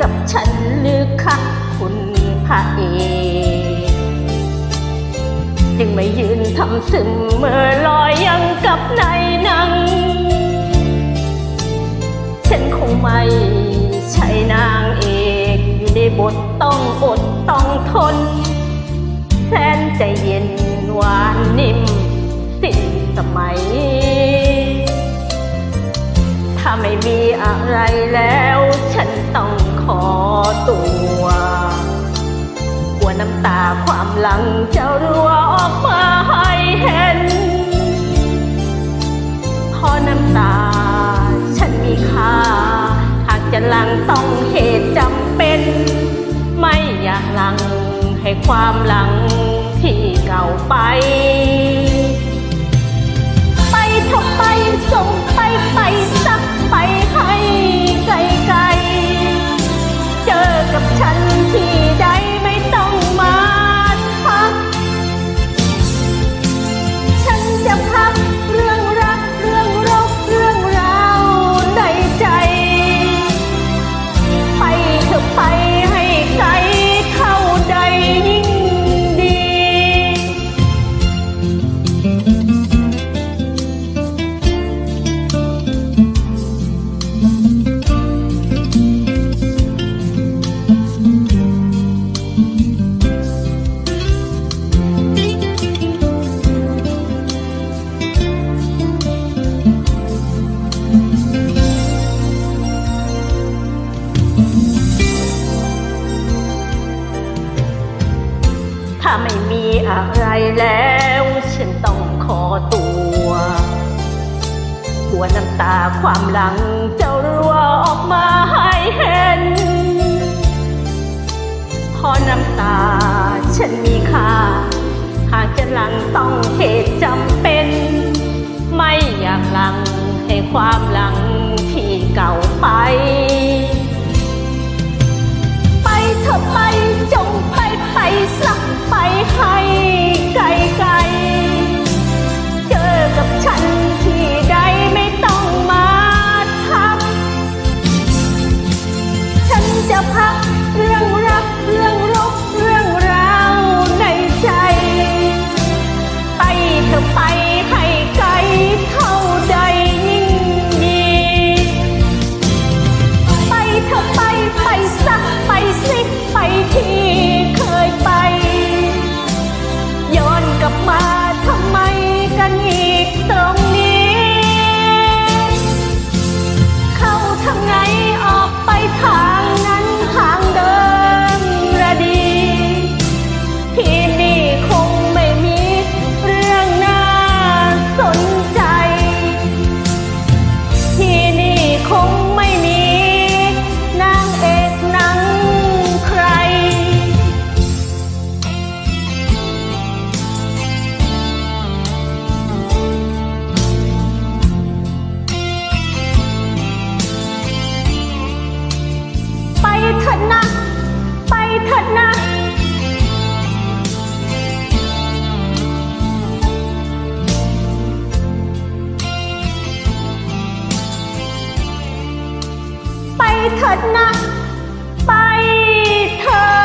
กับฉันหรือคะคุณพระเอกจึงไม่ยืนทำซึมเมื่อลอยยังกับในหนัง ฉันคงไม่ใช่นางเอกอยู่ในบทต้องอดต้องทนแสนใจเย็นหวานนิ่มสิ้นสมัย ถ้าไม่มีอะไรแล้ว ฉันต้อง อตัว กลัวน้ำตาความหลังจะรัวออกมาให้เห็นพราะน้ำตาฉันมีค่า หากจะหลังต้องเหตุจำเป็น ไม่อยากหลังให้ความหลังที่เก่าไป ไม่มีอะไรแล้ว ฉันต้องขอตัวกลัวน้ำตาความหลังจะรัวออกมาให้เห็น พอน้ำตาฉันมีค่า หากจะหลังต้องเหตุจำ เถิดนะ ไปเถิด